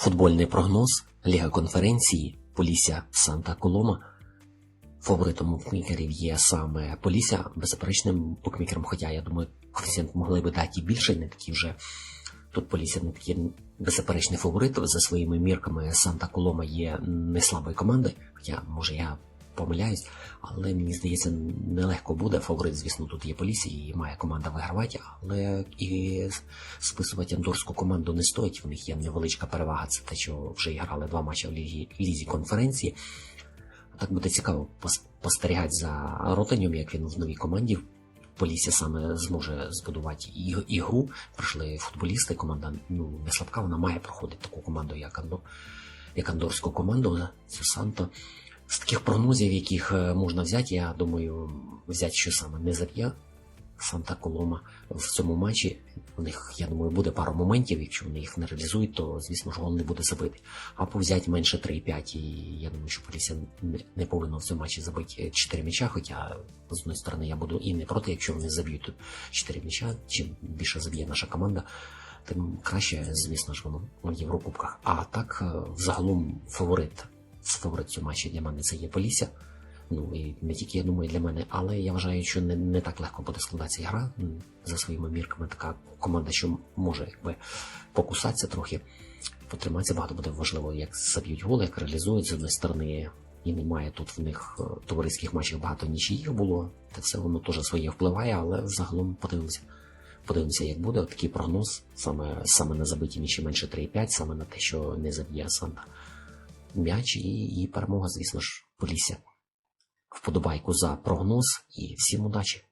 Футбольний прогноз Ліга конференції Полісся Санта Колома. Фаворитом букмекерів є саме Полісся, беззаперечним букмекером, хоча я думаю, коефіцієнт могли би дати і більше, не такі вже. Тут Полісся не такий беззаперечний фаворит. За своїми мірками Санта Колома є не слабою командою, хоча, може, я помиляюсь, але мені здається, нелегко буде. Фаворит, звісно, тут є Полісся і має команда вигравати, але і списувати андорську команду не стоїть. В них є невеличка перевага. Це те, що вже грали два матчі в лізі, лізі конференції. Так буде цікаво спостерігати за Ротанем, як він в новій команді. Полісся саме зможе збудувати ігру. Прийшли футболісти. Команда ну не слабка, вона має проходити таку команду, як Андо, як андорську команду. Санто. З таких прогнозів, яких е, можна взяти, я думаю, взяти що саме не заб'є Санта Колома в цьому матчі. У них, я думаю, буде пару моментів. Якщо вони їх не реалізують, то звісно ж гол не буде забитий. Або взяти менше 3,5. І я думаю, що Полісся не- повинно в цьому матчі забити 4 м'яча. Хоча, з одної сторони, я буду і не проти, якщо вони заб'ють тут 4 м'яча. Чим більше заб'є наша команда, тим краще, звісно ж, воно в Єврокубках. А так, е, взагалом, фаворит. Фаворит цього матчі для мене це є Полісся. Ну і не тільки я думаю для мене, але я вважаю, що не, не так легко буде складатися гра за своїми мірками. Така команда, що може якби покусатися трохи, потриматися багато буде важливо, як заб'ють голи, як реалізують з однієї сторони. І немає тут в них е, товариських матчів багато нічиїх було. Це все воно теж своє впливає, але загалом подивимося. Подивимося, як буде. Такий прогноз, саме, саме на забиті м'ячі менше 3,5, саме на те, що не заб'є Санта м'яч і, і перемога, звісно ж, Полісся. Вподобайку за прогноз і всім удачі!